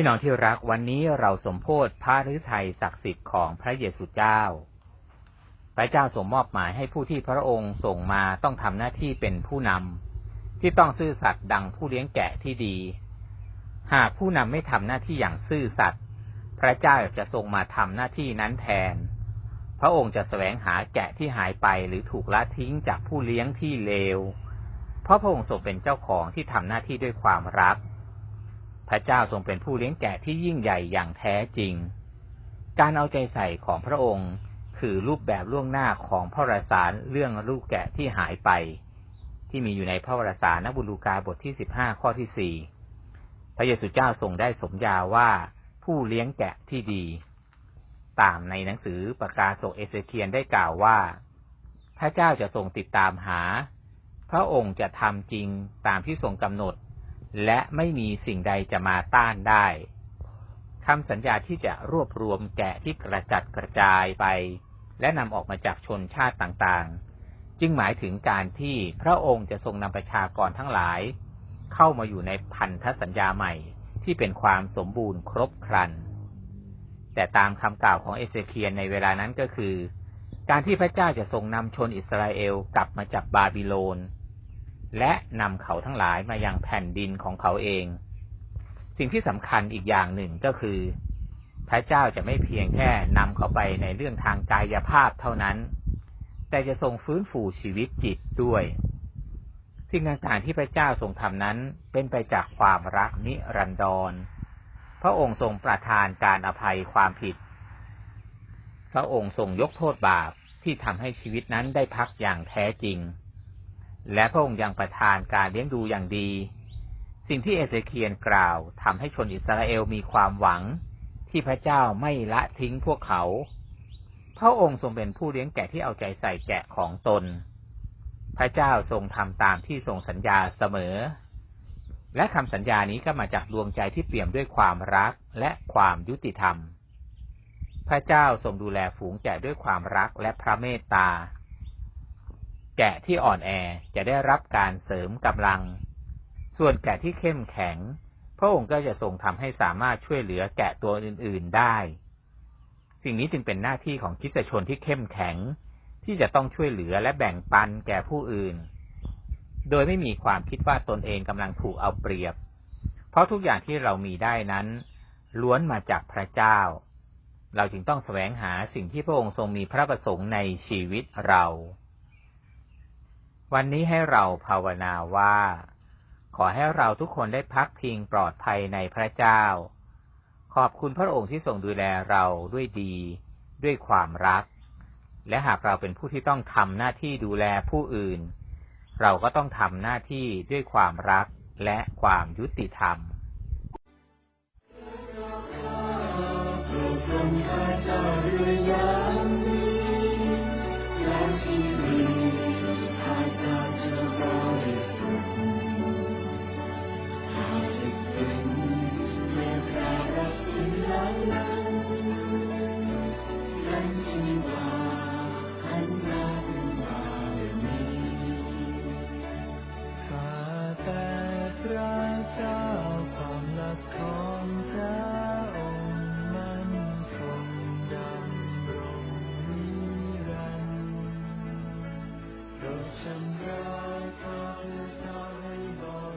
พี่น้องที่รักวันนี้เราสมโพธิพระฤทัยศักดิ์สิทธิ์ของพระเยซูเจ้า พระเจ้าทรงมอบหมายให้ผู้ที่พระองค์ส่งมาต้องทำหน้าที่เป็นผู้นำที่ต้องซื่อสัตย์ดังผู้เลี้ยงแกะที่ดี หากผู้นำไม่ทำหน้าที่อย่างซื่อสัตย์พระเจ้าจะทรงมาทำหน้าที่นั้นแทน พระองค์จะแสวงหาแกะที่หายไปหรือถูกละทิ้งจากผู้เลี้ยงที่เลว เพราะพระองค์ทรงเป็นเจ้าของที่ทำหน้าที่ด้วยความรัก พระเจ้าทรงเป็นผู้เลี้ยงแกะที่ยิ่งใหญ่อย่างแท้จริง การเอาใจใส่ของพระองค์คือรูปแบบล่วงหน้าของพระวรสารเรื่องลูกแกะที่หายไป ที่มีอยู่ในพระวรสารนบุลูกาบทที่สิบห้าข้อที่สี่พระเยซูเจ้าทรงได้สมญาว่าผู้เลี้ยงแกะที่ดี ตามในหนังสือประกาศกเอเซเคียนได้กล่าวว่า พระเจ้าจะทรงติดตามหา พระองค์จะทำจริงตามที่ทรงกำหนด และไม่มีสิ่งใดจะมาต้านได้คำสัญญาที่จะรวบรวมแกะที่กระจัดกระจายไป และนำออกมาจากชนชาติต่างๆ จึงหมายถึงการที่พระองค์จะทรงนำประชากรทั้งหลาย เข้ามาอยู่ในพันธสัญญาใหม่ที่เป็นความสมบูรณ์ครบครัน แต่ตามคำกล่าวของเอเซเคียนในเวลานั้นก็คือ การที่พระเจ้าจะทรงนำชนอิสราเอลกลับมาจากบาบิโลน และนำเขาทั้งหลายมายังแผ่นดินของเขาเอง สิ่งที่สำคัญอีกอย่างหนึ่งก็คือ พระเจ้าจะไม่เพียงแค่นำเขาไปในเรื่องทางกายภาพเท่านั้น แต่จะทรงฟื้นฟูชีวิตจิตด้วย สิ่งต่างๆที่พระเจ้าทรงทำนั้นเป็นไปจากความรักนิรันดร พระองค์ทรงประทานการอภัยความผิด พระองค์ทรงยกโทษบาปที่ทำให้ชีวิตนั้นได้พักอย่างแท้จริง และพระองค์ยังประทานการเลี้ยงดูอย่างดี สิ่งที่เอเซเคียนกล่าวทำให้ชนอิสราเอลมีความหวังที่พระเจ้าไม่ละทิ้งพวกเขา พระองค์ทรงเป็นผู้เลี้ยงแกะที่เอาใจใส่แกะของตน พระเจ้าทรงทำตามที่ทรงสัญญาเสมอ และคำสัญญานี้ก็มาจากดวงใจที่เปี่ยมด้วยความรักและความยุติธรรม พระเจ้าทรงดูแลฝูงแกะด้วยความรักและพระเมตตา แกะที่อ่อนแอจะได้รับการเสริมกำลัง ส่วนแกะที่เข้มแข็ง พระองค์ก็จะทรงทำให้สามารถช่วยเหลือแกะตัวอื่น ๆได้ สิ่งนี้จึงเป็นหน้าที่ของคิสชนที่เข้มแข็ง ที่จะต้องช่วยเหลือและแบ่งปันแก่ผู้อื่น โดยไม่มีความคิดว่าตนเองกำลังถูกเอาเปรียบ เพราะทุกอย่างที่เรามีได้นั้น ล้วนมาจากพระเจ้า เราจึงต้องแสวงหาสิ่งที่พระองค์ทรงมีพระประสงค์ในชีวิตเรา วันนี้ให้เราภาวนาว่า ขอให้เราทุกคนได้พักพิงปลอดภัยในพระเจ้า ขอบคุณพระองค์ที่ทรงดูแลเราด้วยดี ด้วยความรัก และหากเราเป็นผู้ที่ต้องทำหน้าที่ดูแลผู้อื่น เราก็ต้องทำหน้าที่ด้วยความรักและความยุติธรรม From Some bright colors are they born?